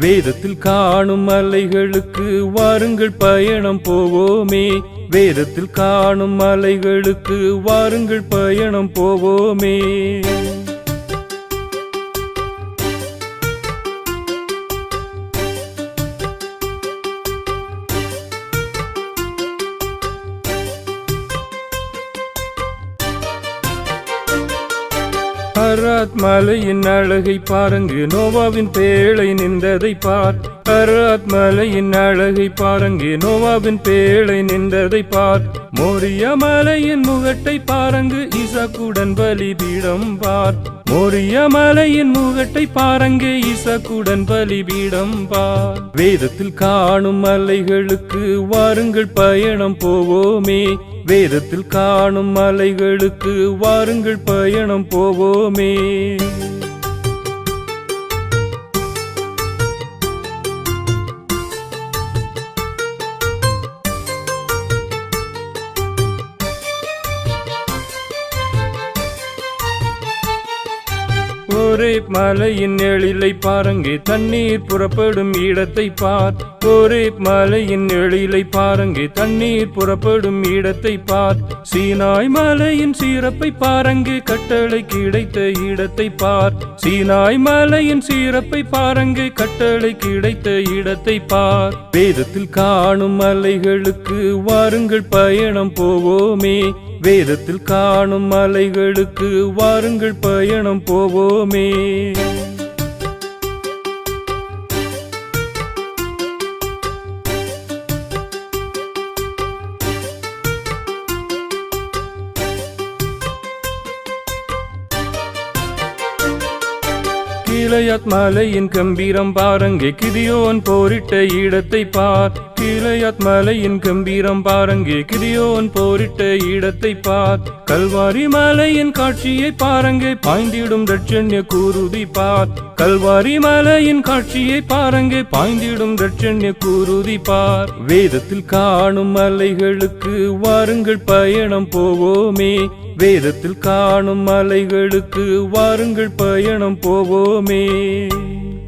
வேதத்தில் காணும் அலைகளுக்கு வாருங்கள் பயணம் போவோமே. வேதத்தில் காணும் அலைகளுக்கு வாருங்கள் பயணம் போவோமே. அராத் மலையின் அழகை பாருங்கு. நோவாவின் பேழை நின்றதை பார். அராத் மலையின் அழகை பாருங்கு. நோவாவின் பேழை நின்றதை பார். மோரிய மலையின் முகட்டை பாருங்கு. ஈசாக்குடன் பலிபீடம் பார். மோரிய மலையின் முகட்டை பாருங்க இசக்குடன் பலிபீடம் பா. வேதத்தில் காணும் மலைகளுக்கு வாருங்கள் பயணம் போவோமே. வேதத்தில் காணும் மலைகளுக்கு வாருங்கள் பயணம் போவோமே. ஒரே மலையின் எழிலை பாருங்கே தண்ணீர் புறப்படும் இடத்தை பார். ஒரே மலையின் எழிலை பாருங்கே தண்ணீர் புறப்படும் இடத்தை பார். சீனாய் மலையின் சீரப்பை பாருங்கே கட்டளை கிடைத்த இடத்தை பார். சீனாய் மலையின் சீரப்பை பாருங்கே கட்டளை கிடைத்த இடத்தை பார். வேதத்தில் காணும் மலைகளுக்கு வாருங்கள் பயணம் போவோமே. வேதத்தில் காணும் மலைகளுக்கு வாருங்கள் பயணம் போவோமே. me. கீழையாத் மலையின் கம்பீரம் பாருங்கே கிதியோன் போரிட்ட இடத்தை பார். கீழையாத் மலையின் கம்பீரம் பாருங்கே கிதியோன் போரிட்ட இடத்தை பார். கல்வாரி மலையின் காட்சியை பாருங்கே பாய்ந்திடும் தட்சண்ய கூருதி பார். கல்வாரி மலையின் காட்சியை பாருங்கே பாய்ந்திடும் தட்சண்ய கூருதி பார். வேதத்தில் காணும் மலைகளுக்கு வாருங்கள் பயணம் போவோமே. வேதத்தில் காணும் மலைகளுக்கு வாருங்கள் பயணம் போவோமே. me.